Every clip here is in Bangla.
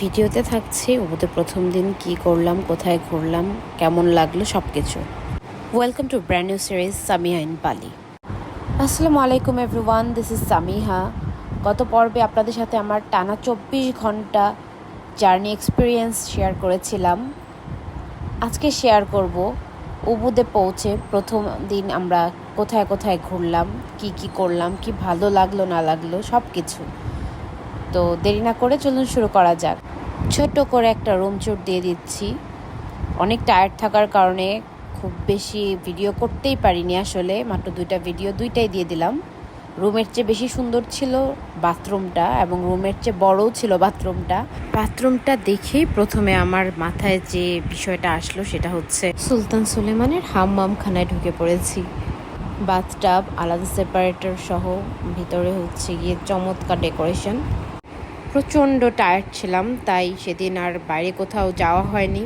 ভিডিওতে থাকছে, ওদের প্রথম দিন কি করলাম, কোথায় ঘুরলাম, কেমন লাগল সব কিছু welcome to brand new series Samiha in Bali আসসালামু আলাইকুম এভরিওয়ান দিস ইজ সামিহা গত পর্বে আপনাদের সাথে আমার টানা চব্বিশ ঘণ্টা জার্নি এক্সপিরিয়েন্স শেয়ার করেছিলাম। আজকে শেয়ার করব উবুদে পৌঁছে প্রথম দিন আমরা কোথায় কোথায় ঘুরলাম, কি কি করলাম, কি ভালো লাগল না লাগল সব কিছু তো দেরি না করে চলুন শুরু করা যাক। ছোট্ট করে একটা রুম চুট দিয়ে দিচ্ছি। অনেক টায়ার্ড থাকার কারণে খুব বেশি ভিডিও করতেই পারিনি আসলে, মাত্র দুইটা ভিডিও দুইটাই দিয়ে দিলাম। রুমের চেয়ে বেশি সুন্দর ছিল বাথরুমটা এবং রুমের চেয়ে বড়ও ছিল বাথরুমটা। বাথরুমটা দেখেই প্রথমে আমার মাথায় যে বিষয়টা আসলো সেটা হচ্ছে সুলতান সুলেমানের হাম্মামখানায় ঢুকে পড়েছি। বাথটাব আলাদা সেপারেটর সহ ভিতরে হচ্ছে গিয়ে চমৎকার ডেকোরেশন প্রচণ্ড টায়ার্ড ছিলাম তাই সেদিন আর বাইরে কোথাও যাওয়া হয়নি।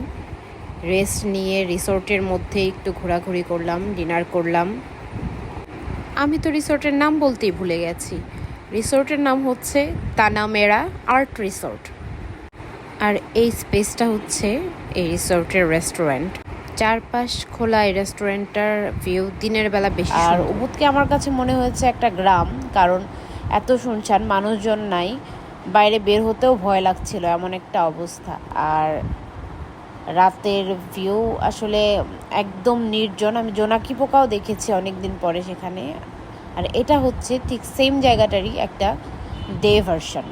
রেস্ট নিয়ে রিসোর্টের মধ্যে একটু ঘোরাঘুরি করলাম ডিনার করলাম। আমি তো রিসোর্টের নাম বলতেই ভুলে গেছি। রিসোর্টের নাম হচ্ছে তানামেরা আর্ট রিসোর্ট আর এই স্পেসটা হচ্ছে এই রিসোর্টের রেস্টুরেন্ট চারপাশ খোলা এই রেস্টুরেন্টটার ভিউ দিনের বেলা বেশি আর উবুদকে আমার কাছে মনে হয়েছে একটা গ্রাম কারণ এত শুনছান মানুষজন নাই। বাইরে বের হতেও ভয় লাগছিল, এমন একটা অবস্থা। আর রাতের ভিউ আসলে একদম নির্জন। আমি জোনাকি পোকাও দেখেছি অনেক দিন পরে সেখানে। আর এটা হচ্ছে ঠিক সেম জায়গাটারই একটা ডে ভার্সন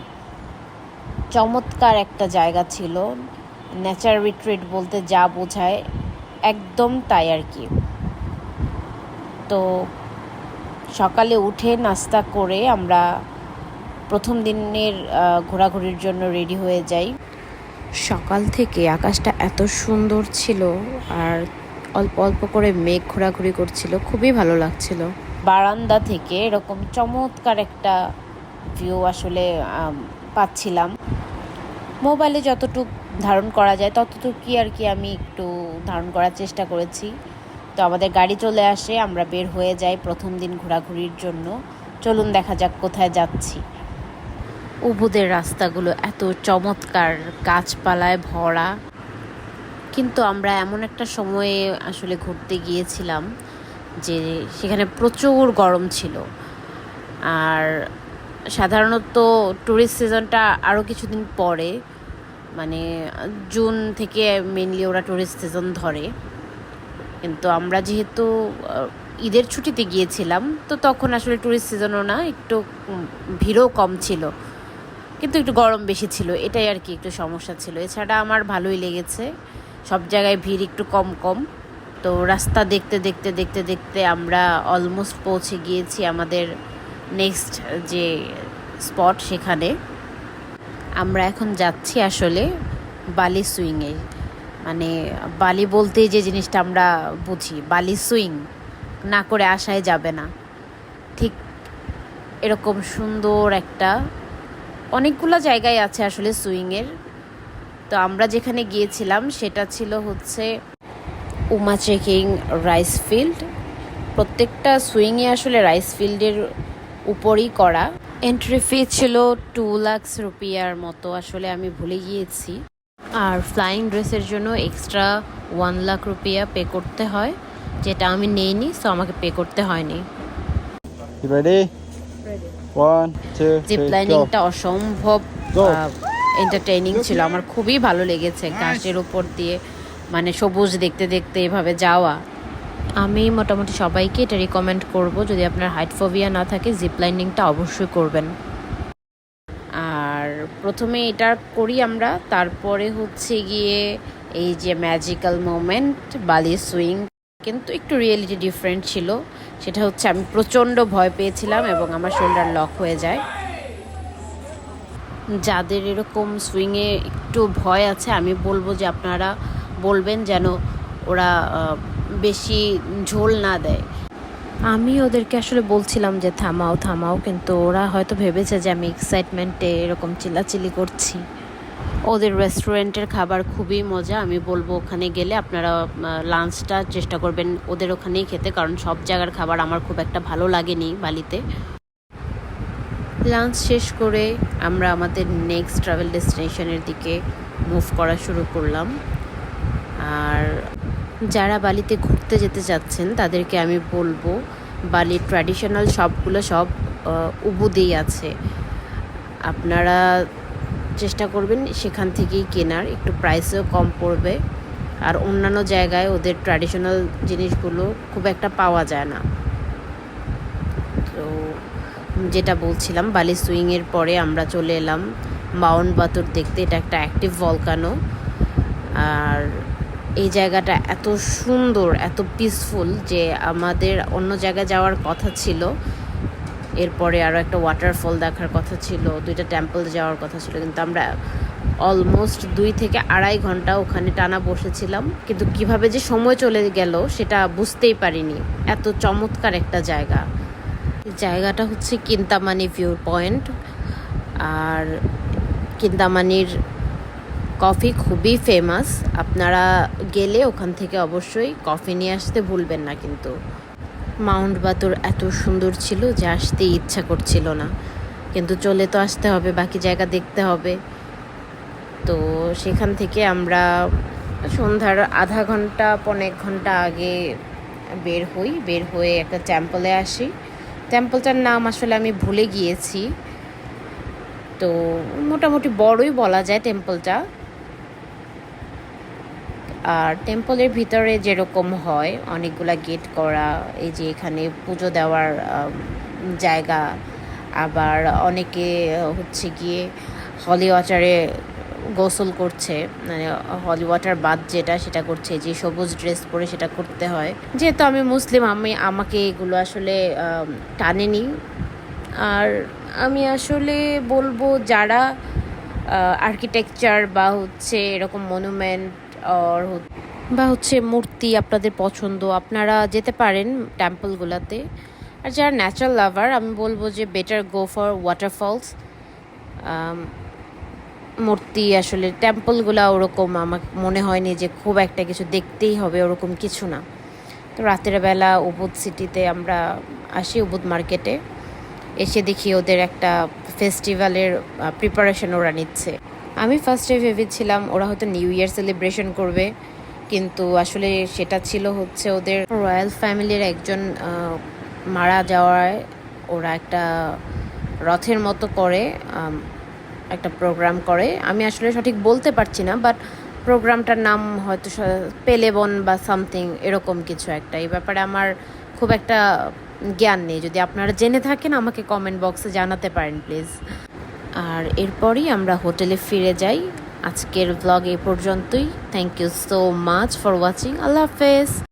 চমৎকার একটা জায়গা ছিল। নেচার রিট্রিট বলতে যা বোঝায়, একদম তাই আর কি। তো সকালে উঠে নাস্তা করে আমরা প্রথম দিনের ঘোরাঘুরির জন্য রেডি হয়ে যাই। সকাল থেকে আকাশটা এত সুন্দর ছিল আর অল্প অল্প করে মেঘ ঘোরাঘুরি করছিল খুবই ভালো লাগছিল। বারান্দা থেকে এরকম চমৎকার একটা ভিউ আসলে পাচ্ছিলাম। মোবাইলে যতটুকু ধারণ করা যায় ততটুকুই আর কি আমি একটু ধারণ করার চেষ্টা করেছি। তো আমাদের গাড়ি চলে আসে আমরা বের হয়ে যাই প্রথম দিন ঘোরাঘুরির জন্য। চলুন দেখা যাক কোথায় যাচ্ছি। উবুদের রাস্তাগুলো এত চমৎকার, গাছপালায় ভরা। কিন্তু আমরা এমন একটা সময়ে আসলে ঘুরতে গিয়েছিলাম যে সেখানে প্রচুর গরম ছিল। আর সাধারণত ট্যুরিস্ট সিজনটা আরও কিছুদিন পরে মানে জুন থেকে মেনলি ওরা ট্যুরিস্ট সিজন ধরে। কিন্তু আমরা যেহেতু ঈদের ছুটিতে গিয়েছিলাম, তো তখন আসলে ট্যুরিস্ট সিজনও না, একটু ভিড়ও কম ছিল। কিন্তু একটু গরম বেশি ছিল, এটাই আর কি একটু সমস্যা ছিল। এছাড়া আমার ভালোই লেগেছে, সব জায়গায় ভিড় একটু কম কম। তো রাস্তা দেখতে দেখতে দেখতে দেখতে আমরা অলমোস্ট পৌঁছে গিয়েছি আমাদের নেক্সট যে স্পট সেখানে। আমরা এখন যাচ্ছি আসলে বালি সুইংয়ে মানে বালি বলতেই যে জিনিসটা আমরা বুঝি, বালি সুইং না করে আসায় যাবে না। ঠিক এরকম সুন্দর একটা অনেকগুলো জায়গায় আছে আসলে সুইংয়ের। তো আমরা যেখানে গিয়েছিলাম, সেটা ছিল হচ্ছে উমা চেকিং রাইস ফিল্ড। প্রত্যেকটা সুইংয়ে আসলে রাইস ফিল্ডের উপরই করা। এন্ট্রি ফি ছিল টু লাক্স রুপিয়ার মতো, আসলে আমি ভুলে গিয়েছি। আর ফ্লাইং ড্রেসের জন্য এক্সট্রা ওয়ান লাখ রুপিয়া পে করতে হয়, যেটা আমি নেইনি সো আমাকে পে করতে হয়নি। জিপ. লাইনিংটা অসম্ভব এন্টারটেইনিং ছিল। আমার খুবই ভালো লেগেছে ঘাসের উপর দিয়ে মানে সবুজ দেখতে দেখতে এভাবে যাওয়া। আমি মোটামুটি সবাইকে এটা রিকমেন্ড করব যদি আপনার হাইট ফোবিয়া না থাকে জিপ লাইনিংটা অবশ্যই করবেন। আর প্রথমে এটা করি আমরা তারপরে হচ্ছে গিয়ে এই যে ম্যাজিক্যাল মোমেন্ট বালি সুইং কিন্তু একটু রিয়েলিটি ডিফারেন্ট ছিল। সেটা হচ্ছে আমি প্রচণ্ড ভয় পেয়েছিলাম এবং আমার শোল্ডার লক হয়ে যায়। যাদের এরকম সুইংয়ে একটু ভয় আছে, আমি বলব যে আপনারা বলবেন যেন ওরা বেশি ঝোল না দেয়। আমি ওদেরকে আসলে বলছিলাম যে থামাও থামাও, কিন্তু ওরা হয়তো ভেবেছে যে আমি এক্সাইটমেন্টে এরকম চিল্লাচিল্লি করছি। ওদের রেস্টুরেন্টের খাবার খুবই মজা। আমি বলব ওখানে গেলে আপনারা লাঞ্চটা চেষ্টা করবেন ওদের ওখানেই খেতে, কারণ সব জায়গার খাবার আমার খুব একটা ভালো লাগেনি বালিতে। লাঞ্চ শেষ করে আমরা আমাদের নেক্সট ট্রাভেল ডেস্টিনেশনের দিকে মুভ করা শুরু করলাম। আর যারা বালিতে ঘুরতে যেতে চাচ্ছেন তাদেরকে আমি বলব বালির ট্র্যাডিশনাল শপগুলো সব উবুদেই আছে। আপনারা চেষ্টা করবেন সেখান থেকেই কেনার। একটু প্রাইসেও কম পড়বে। আর অন্যান্য জায়গায় ওদের ট্র্যাডিশনাল জিনিসগুলো খুব একটা পাওয়া যায় না। তো যেটা বলছিলাম, বালি সুইংয়ের পরে আমরা চলে এলাম। মাউন্ট বাতুর দেখতে এটা একটা অ্যাক্টিভ ভলকানো আর এই জায়গাটা এত সুন্দর, এত পিসফুল যে আমাদের অন্য জায়গায় যাওয়ার কথা ছিল। এরপরে আরও একটা ওয়াটারফল দেখার কথা ছিল, দুইটা টেম্পল যাওয়ার কথা ছিল, কিন্তু আমরা অলমোস্ট দুই থেকে আড়াই ঘণ্টা ওখানে টানা বসেছিলাম। কিন্তু কীভাবে যে সময় চলে গেল সেটা বুঝতেই পারিনি। এত চমৎকার একটা জায়গা। জায়গাটা হচ্ছে কিন্তামানি ভিউ পয়েন্ট। আর কিন্তামানির কফি খুবই ফেমাস আপনারা গেলে ওখান থেকে অবশ্যই কফি নিয়ে আসতে ভুলবেন না কিন্তু। মাউন্ট বাতুর এত সুন্দর ছিল যে আসতে ইচ্ছা করছিল না। কিন্তু চলে তো আসতে হবে, বাকি জায়গা দেখতে হবে। তো সেখান থেকে আমরা সন্ধ্যার আধা ঘণ্টা, পনেক ঘণ্টা আগে বের হই। বের হয়ে একটা টেম্পলে আসি। টেম্পলটার নাম আসলে আমি ভুলে গিয়েছি। তো মোটামুটি বড়ই বলা যায় টেম্পলটা আর টেম্পলের ভিতরে যেরকম হয়, অনেকগুলা গেট করা, এই যে এখানে পুজো দেওয়ার জায়গা। আবার অনেকে হচ্ছে গিয়ে হলি ওয়াটারে গোসল করছে মানে হলি ওয়াটার বাদ যেটা, সেটা করছে, যে সবুজ ড্রেস পরে সেটা করতে হয়। যেহেতু আমি মুসলিম, আমি, আমাকে এগুলো আসলে টানেনি। আর আমি আসলে বলব যারা আর্কিটেকচার বা হচ্ছে এরকম মনুমেন্ট আর বা হচ্ছে মূর্তি আপনাদের পছন্দ, আপনারা যেতে পারেন টেম্পলগুলোতে আর যারা ন্যাচারাল লাভার আমি বলব যে বেটার গো ফর ওয়াটারফলস মূর্তি আসলে টেম্পলগুলো ওরকম আমার মনে হয়নি যে খুব একটা কিছু দেখতেই হবে, ওরকম কিছু না। তো রাতের বেলা উবুদ সিটিতে আমরা আসি উবুদ মার্কেটে এসে দেখি ওদের একটা ফেস্টিভ্যালের প্রিপারেশন ওরা নিচ্ছে। আমি ফার্স্টে ভেবেছিলাম ওরা হয়তো নিউ ইয়ার সেলিব্রেশন করবে, কিন্তু আসলে সেটা ছিল হচ্ছে ওদের রয়্যাল ফ্যামিলির একজন মারা যাওয়ায় ওরা একটা রথের মতো করে একটা প্রোগ্রাম করে। আমি আসলে সঠিক বলতে পারছি না বাট প্রোগ্রামটার নাম হয়তো পেলেবন বা সামথিং এরকম কিছু একটা। এই ব্যাপারে আমার খুব একটা জ্ঞান নেই। যদি আপনারা জেনে থাকেন, আমাকে কমেন্ট বক্সে জানাতে পারেন প্লিজ আর এরপরই আমরা হোটেলে ফিরে যাই। আজকের ব্লগ এ পর্যন্তই। Thank you so much for watching আল্লাহ হাফেজ।